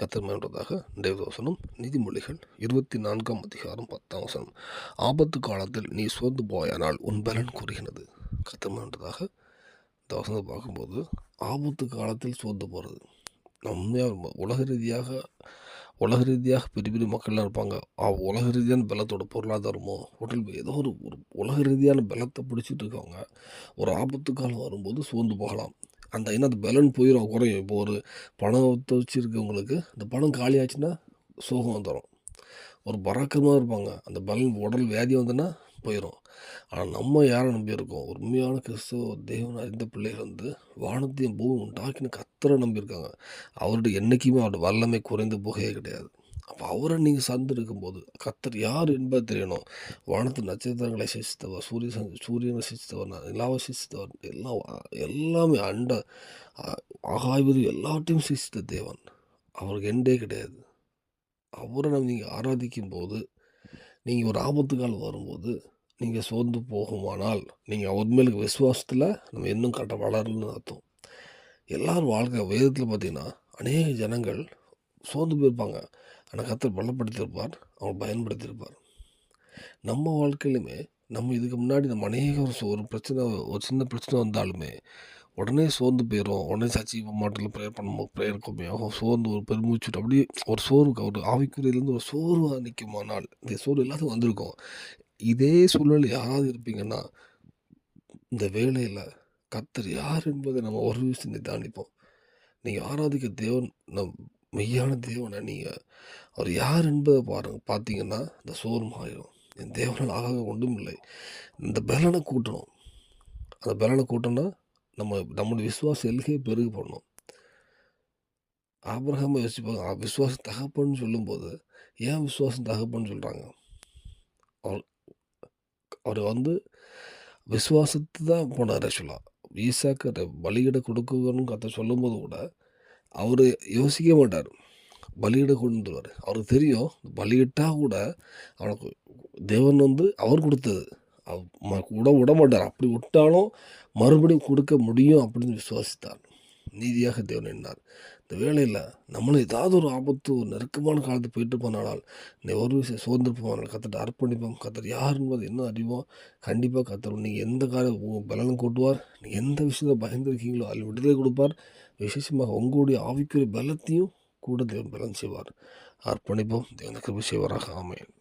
கத்திரமைன்றதாக தேவதோசனம் நீதிமொழிகள் இருபத்தி நான்காம் அதிகாரம் பத்தாம் வசனம். ஆபத்து காலத்தில் நீ சோர்ந்து போயானால் உன் பலன் கூறுகிறது. கத்திரமைன்றதாக தோசனத்தை பார்க்கும்போது ஆபத்து காலத்தில் சோர்ந்து போகிறது உண்மையாக உலக ரீதியாக உலக ரீதியாக பெரிய பெரிய மக்கள்லாம் இருப்பாங்க. உலக ரீதியான பலத்தோட பொருளாதாரமோ ஹோட்டல் ஏதோ ஒரு ஒரு உலக ரீதியான பலத்தை பிடிச்சிட்டு இருக்கவங்க ஒரு ஆபத்து காலம் வரும்போது சோர்ந்து போகலாம். அந்த ஏன்னா அந்த பலன் போயிடும் குறையும். இப்போ ஒரு பணத்தை வச்சுருக்கவங்களுக்கு அந்த பணம் காலியாச்சுன்னா சோகம் வந்துடும் ஒரு பராக்கிரமாக இருப்பாங்க. அந்த பலன் உடல் வியாதி வந்துன்னா போயிடும் ஆனால் நம்ம யாரை நம்பியிருக்கோம் ஒரு உண்மையான கிறிஸ்துவ தேவன் அறிந்த பிள்ளைகள் வந்து வானத்தையும் பூமி உண்டாக்கின கத்தரை நம்பியிருக்காங்க அவருடைய என்றைக்குமே அவரோட வல்லமை குறைந்து போகவே கிடையாது. அவரை நீங்கள் சார்ந்து இருக்கும்போது கத்தர் யார் என்பது தெரியணும். வானத்து நட்சத்திரங்களை சிசித்தவர் சூரிய சூரியனை சிசித்தவர் நிலாவை சிசித்தவர் எல்லாம் எல்லாமே அண்ட ஆகாய்வது எல்லாத்தையும் சிசித்த தேவன். அவருக்கு எண்டே கிடையாது. அவரை நம்ம நீங்கள் ஆராதிக்கும் போது நீங்கள் ஒரு ஆபத்து காலம் வரும்போது நீங்கள் சோர்ந்து போகுமானால் நீங்கள் அவர் மேலுக்கு விசுவாசத்தில் நம்ம இன்னும் கட்ட வளரலன்னு அர்த்தம். எல்லாரும் வாழ்க்கை வேதத்தில் பார்த்தீங்கன்னா அநேக ஜனங்கள் சோர்ந்து போயிருப்பாங்க. ஆனால் கத்தர் பலப்படுத்தியிருப்பார் அவர் பயன்படுத்தியிருப்பார். நம்ம வாழ்க்கையிலுமே நம்ம இதுக்கு முன்னாடி நம்ம அநேக ஒரு சோ- ஒரு பிரச்சனை ஒரு சின்ன பிரச்சனை வந்தாலுமே உடனே சோர்ந்து போயிடும் உடனே சர்ச்சை மாட்டில் ப்ரேயர் பண்ண ப்ரேயர் கம்மியாகும் சோர்ந்து ஒரு பெருமூச்சு அப்படியே ஒரு சோர்வு ஒரு ஆவிக்குறையிலேருந்து ஒரு சோர்வாக நிற்குமானால் இந்த சோர்வு எல்லாத்துக்கும் வந்திருக்கும். இதே சூழ்நிலை யாராவது இருப்பீங்கன்னா இந்த வேலையில் கத்தர் யார் என்பதை நம்ம ஒரு விஷயத்தை தாண்டிப்போம் நீங்கள் ஆராதிக்க தேவன் நம் மெய்யான தேவனை நீங்கள் அவர் யார் என்பதை பாருங்க. பார்த்தீங்கன்னா இந்த சோர்வு ஆயிரும் என் தேவனால் ஆக ஒன்றும் இல்லை. இந்த பலனை கூட்டணும். அந்த பலனை கூட்டணும்னா நம்ம நம்மளுடைய விசுவாச எல்கையை பெருகு பண்ணணும் ஆபிரகாம யோசிப்பாங்க விசுவாசம் தகப்பன்னு சொல்லும்போது ஏன் விசுவாசம் தகப்பன்னு சொல்கிறாங்க அவர் அவர் வந்து விசுவாசத்து தான் போனார் ஆக்சுவலாக ஈசாக்கு பலியிட கொடுக்கணும்னு கத்த சொல்லும்போது கூட அவர் யோசிக்க மாட்டார். பலியிட கொண்டு வந்துடுவார் அவருக்கு தெரியும் பலியிட்டால் கூட அவனுக்கு தேவன் வந்து அவர் கொடுத்தது. அவ- ம- விட விட மாட்டார். அப்படி விட்டாலும் மறுபடியும் கொடுக்க முடியும் அப்படின்னு விசுவாசித்தார். நீதியாக தேவன் எண்ணார் இந்த வேலையில் நம்மளும் ஏதாவது ஒரு ஆபத்து ஒரு நெருக்கமான காலத்து போயிட்டு போனாலும் இந்த ஒரு விஷயம் சோர்ந்து போனால் கத்தட்ட அர்ப்பணிப்போம். கத்தர் யார் என்பது என்ன அறிவோம் கண்டிப்பாக கத்தர் நீங்கள் எந்த கால பலனும் கூட்டுவார். நீங்கள் எந்த விஷயத்தில் பயந்துருக்கீங்களோ அதில் விடுதலை கொடுப்பார். விசேஷமாக உங்களுடைய ஆவிக்குரிய பலத்தையும் கூட தேவன் பலன் செய்வார். அர்ப்பணிப்போம். தேவன் கிருபை செய்வாராக. ஆமென்.